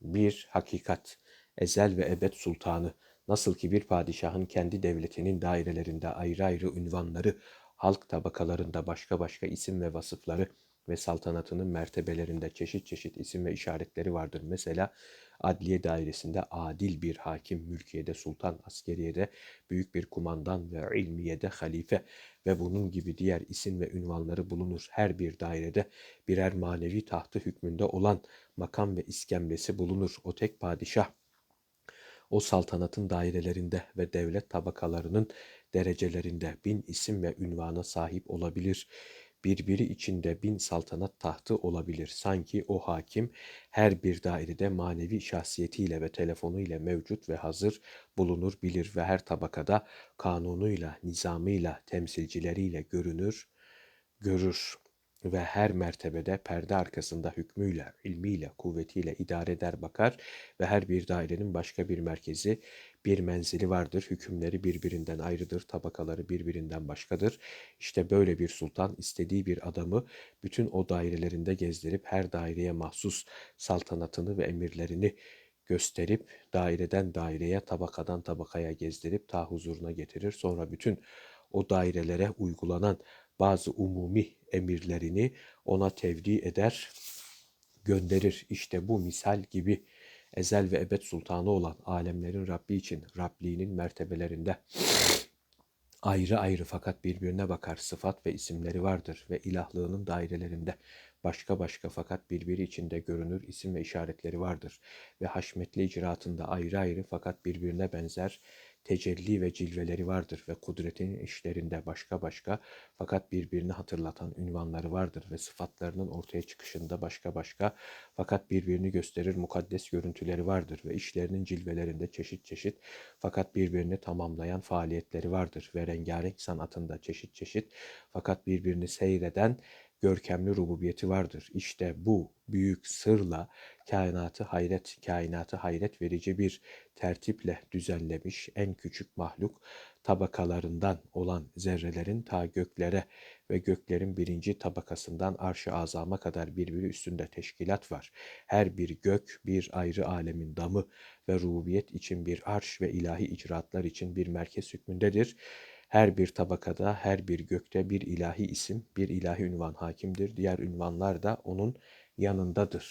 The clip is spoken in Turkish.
Bir hakikat, ezel ve ebed sultanı, nasıl ki bir padişahın kendi devletinin dairelerinde ayrı ayrı ünvanları, halk tabakalarında başka başka isim ve vasıfları ve saltanatının mertebelerinde çeşit çeşit isim ve işaretleri vardır. Mesela adliye dairesinde adil bir hakim, mülkiyede sultan, askeriyede büyük bir kumandan ve ilmiyede halife ve bunun gibi diğer isim ve ünvanları bulunur. Her bir dairede birer manevi tahtı hükmünde olan makam ve iskemlesi bulunur. O tek padişah o saltanatın dairelerinde ve devlet tabakalarının derecelerinde bin isim ve ünvana sahip olabilir. Birbiri içinde bin saltanat tahtı olabilir. Sanki o hakim her bir dairede manevi şahsiyetiyle ve telefonuyla mevcut ve hazır bulunur bilir ve her tabakada kanunuyla, nizamıyla, temsilcileriyle görünür, görür ve her mertebede perde arkasında hükmüyle, ilmiyle, kuvvetiyle idare eder bakar ve her bir dairenin başka bir merkezi, bir menzili vardır. Hükümleri birbirinden ayrıdır, tabakaları birbirinden başkadır. İşte böyle bir sultan istediği bir adamı bütün o dairelerinde gezdirip her daireye mahsus saltanatını ve emirlerini gösterip daireden daireye, tabakadan tabakaya gezdirip ta huzuruna getirir. Sonra bütün o dairelere uygulanan bazı umumi emirlerini ona tevdi eder, gönderir. İşte bu misal gibi ezel ve ebed sultanı olan alemlerin Rabbi için Rabliğinin mertebelerinde ayrı ayrı fakat birbirine bakar sıfat ve isimleri vardır ve ilahlığının dairelerinde başka başka fakat birbiri içinde görünür isim ve işaretleri vardır ve haşmetli icraatında ayrı ayrı fakat birbirine benzer tecelli ve cilveleri vardır ve kudretin işlerinde başka başka fakat birbirini hatırlatan ünvanları vardır ve sıfatlarının ortaya çıkışında başka başka fakat birbirini gösterir mukaddes görüntüleri vardır ve işlerinin cilvelerinde çeşit çeşit fakat birbirini tamamlayan faaliyetleri vardır ve rengarenk sanatında çeşit çeşit fakat birbirini seyreden görkemli rububiyeti vardır. İşte bu büyük sırla kainatı hayret, kainatı hayret verici bir tertiple düzenlemiş en küçük mahluk tabakalarından olan zerrelerin ta göklere ve göklerin birinci tabakasından arş-ı azama kadar birbiri üstünde teşkilat var. Her bir gök bir ayrı alemin damı ve rububiyet için bir arş ve ilahi icraatlar için bir merkez hükmündedir. Her bir tabakada, her bir gökte bir ilahi isim, bir ilahi ünvan hakimdir. Diğer ünvanlar da onun yanındadır.